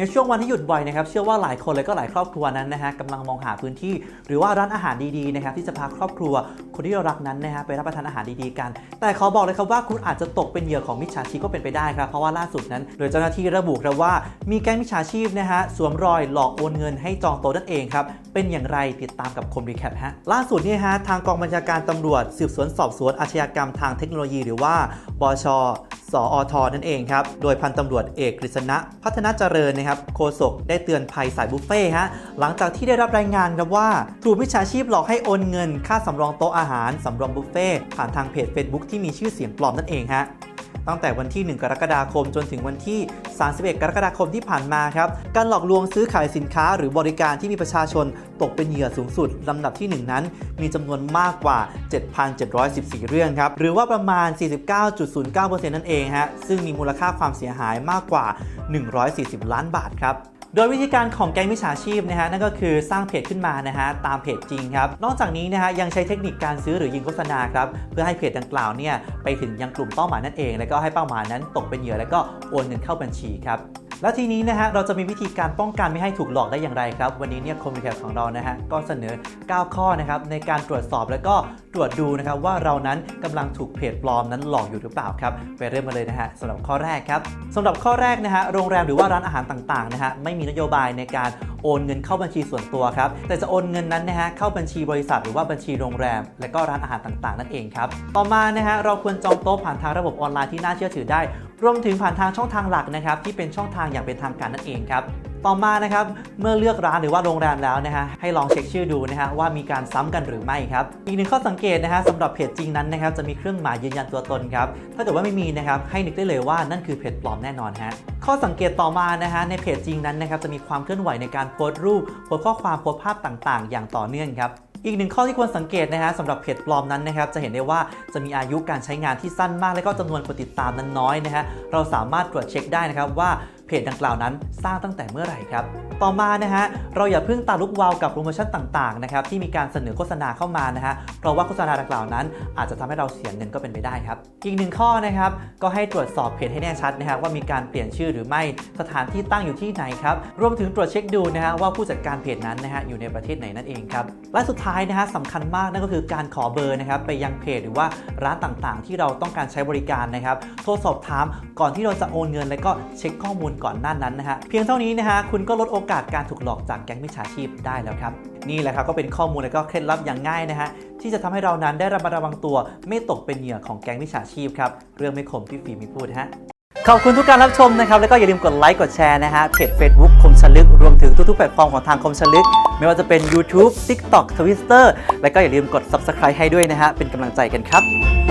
ในช่วงวันที่หยุดบ่อยนะครับเชื่อว่าหลายคนเลยก็หลายครอบครัวนั้นนะฮะกำลังมองหาพื้นที่ หรือว่าร้านอาหารดีๆนะครับที่จะพาครอบครัวคนที่เรารักนั้นนะฮะไปรับประทานอาหารดีๆกัน แต่ขอบอกเลยครับว่าคุณอาจจะตกเป็นเหยื่อของมิจฉาชีพก็เป็นไปได้ครับเพราะว่าล่าสุดนั้นโดยเจ้าหน้าที่ระบุครับว่ามีแก๊งมิจฉาชีพนะฮะสวมรอยหลอกโอนเงินให้จองโต๊ะนั่นเองครับเป็นอย่างไรติดตามกับคมรีแคปฮะล่าสุดนี่ฮะทางกองบัญชาการตำรวจ สืบสวนสอบสวนอาชญากรรมทางเทคโนโลยี หรือว่าบช สอทนั่นเองครับ โดยพันตำรวจเอกกฤษณะพัฒนาเจริญนะครับโฆษกได้เตือนภัยสายบุฟเฟ่ฮะหลังจากที่ได้รับรายงานครับว่าถูกมิจฉาชีพหลอกให้โอนเงิน ค่าสำรองโต๊ะอาหารสำรองบุฟเฟ่ผ่านทางเพจ Facebook ที่มีชื่อเสียงปลอมนั่นเองฮะ ตั้งแต่วันที่ 1 กรกฎาคมจนถึงวันที่ 31 กรกฎาคมที่ผ่านมาครับ การหลอกลวงซื้อขายสินค้าหรือบริการที่มีประชาชนตกเป็นเหยื่อสูงสุดลำดับที่ 1 นั้น มีจำนวนมากกว่า 7,714 เรื่องครับ หรือว่าประมาณ 49.09%นั่นเองฮะ ซึ่งมีมูลค่าความเสียหายมากกว่า 140 ล้านบาทครับ โดยวิธีการของแก๊งมิจฉาชีพนะฮะนั่นก็คือสร้างเพจขึ้นมานะฮะตามเพจจริงครับนอกจากนี้นะฮะยังใช้เทคนิคการซื้อหรือยิงโฆษณาครับเพื่อให้เพจดังกล่าวเนี่ยไปถึงยังกลุ่มเป้าหมายนั่นเอง แล้วก็ให้เป้าหมายนั้นตกเป็นเหยื่อแล้วก็โอนเงินเข้าบัญชีครับ แล้วทีนี้นะฮะเราจะมีวิธีการป้องกันไม่ให้ถูกหลอกได้อย่างไรครับ วันนี้เนี่ยคอมพิวเตอร์ของเรานะฮะก็เสนอ 9 ข้อนะครับในการตรวจสอบแล้วก็ตรวจดูนะครับว่าเรานั้นกำลังถูกเพจปลอมนั้นหลอกอยู่หรือเปล่าครับไปเริ่มมาเลยนะฮะสำหรับข้อแรกครับสำหรับข้อแรกนะฮะโรงแรมหรือว่าร้านอาหารต่างๆนะฮะไม่มีนโยบายในการโอนเงินเข้าบัญชีส่วนตัวครับ แต่จะโอนเงินนั้นนะฮะเข้าบัญชีบริษัทหรือว่าบัญชีโรงแรม และก็ร้านอาหารต่างๆ นั่นเองครับ ต่อมานะฮะเราควรจองโต๊ะผ่านทางระบบออนไลน์ที่น่าเชื่อถือได้ รวมถึงผ่านทางช่องทางหลักนะครับที่เป็นช่องทางอย่างเป็นทางการนั่นเองครับต่อมานะครับเมื่อเลือกร้านหรือว่าโรงแรมแล้วนะฮะให้ลองเช็คชื่อดูนะฮะว่ามีการซ้ำกันหรือไม่ครับอีกหนึ่งข้อสังเกตนะฮะสำหรับเพจจริงนั้นนะครับจะมีเครื่องหมายยืนยันตัวตนครับถ้าเกิดว่าไม่มีนะครับให้นึกได้เลยว่านั่นคือเพจปลอมแน่นอนฮะข้อสังเกตต่อมานะฮะในเพจจริงนั้นนะครับจะมีความเคลื่อนไหวในการโพสต์รูปโพสต์ข้อความโพสต์ภาพต่าง ๆ อย่างต่อเนื่องครับ อีกหนึ่งข้อที่ควรสังเกตนะฮะสำหรับเพจปลอมนั้นนะครับจะเห็นได้ว่าจะมีอายุการใช้งานที่สั้นมาก และก็จำนวนคนติดตามนั้นน้อยนะฮะเราสามารถตรวจเช็คได้นะครับว่า เพจดังกล่าวนั้นสร้างตั้งแต่เมื่อไหร่ครับ ต่อมานะฮะเราอย่าเพิ่งตาลุกวาวกับโปรโมชั่นต่างๆนะครับที่มีการเสนอโฆษณาเข้ามานะฮะเพราะว่าโฆษณาดังกล่าวนั้น อาจจะทำให้เราเสียเงินก็เป็นไปได้ครับ อีกหนึ่งข้อนะครับก็ให้ตรวจสอบเพจให้แน่ชัดนะฮะว่ามีการเปลี่ยนชื่อหรือไม่สถานที่ตั้งอยู่ที่ไหนครับรวมถึงตรวจเช็คดูนะฮะว่าผู้จัดการเพจนั้นนะฮะอยู่ในประเทศไหนนั่นเองครับและสุดท้ายนะฮะสำคัญมากนั่นก็คือการขอเบอร์นะครับไปยังเพจหรือว่าร้านต่างๆ ที่เราต้องการใช้บริการนะครับโทรสอบถามก่อนที่เราจะโอนเงิน และก็เช็คข้อมูลก่อนหน้านั้นนะฮะเพียงเท่านี้นะฮะคุณก็ลดโอกาสการถูกหลอกจากแก๊งมิจฉาชีพได้แล้วครับ นี่แหละครับก็เป็นข้อมูลและก็เคล็ดลับอย่างง่ายนะฮะที่จะทำให้เรานั้นได้ระมัดระวังตัว ไม่ตกเป็นเหยื่อของแก๊งมิจฉาชีพครับเรื่องไม่คมที่ฟิล์มมีพูดฮะขอบคุณทุกการรับชมนะครับ แล้วก็อย่าลืมกดไลค์กดแชร์นะฮะเพจ Facebook คมชลึก รวมถึงทุกๆแพลตฟอร์มของทางคมชลึก ไม่ว่าจะเป็น YouTube TikTok Twitter และก็อย่าลืมกด Subscribe ให้ด้วยนะฮะเป็นกำลังใจกันครับ